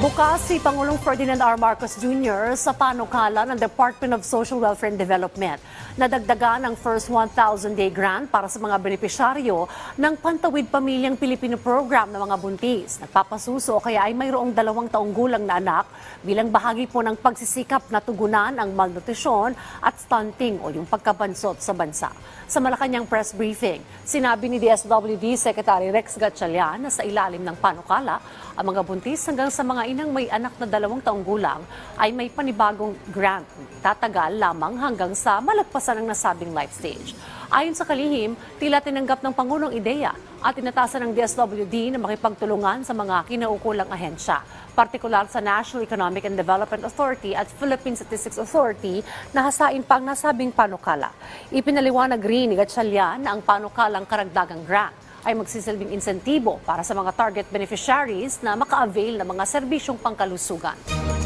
Bukas si Pangulong Ferdinand R. Marcos Jr. sa panukala ng Department of Social Welfare and Development. Nadagdagan ang first 1,000-day grant para sa mga benepisyaryo ng Pantawid Pamilyang Pilipino Program ng mga buntis. Nagpapasuso kaya ay mayroong dalawang taong gulang na anak bilang bahagi po ng pagsisikap na tugunan ang malnutrisyon at stunting o yung pagkabansot sa bansa. Sa Malacanang press briefing, sinabi ni DSWD Secretary Rex Gatchalian na sa ilalim ng panukala, ang mga buntis hanggang sa mga inang may anak na dalawang taong gulang ay may panibagong grant. Tatagal lamang hanggang sa malagpasan ng nasabing life stage. Ayon sa kalihim, tila tinanggap ng Pangulong ideya at tinatasan ng DSWD na makipagtulungan sa mga kinaukulang ahensya, partikular sa National Economic and Development Authority at Philippine Statistics Authority na hasain pa ang nasabing panukala. Ipinaliwanag rin ni Gatchalian na ang panukalang karagdagang grant ay magsisilbing insentibo para sa mga target beneficiaries na maka-avail ng mga serbisyong pangkalusugan.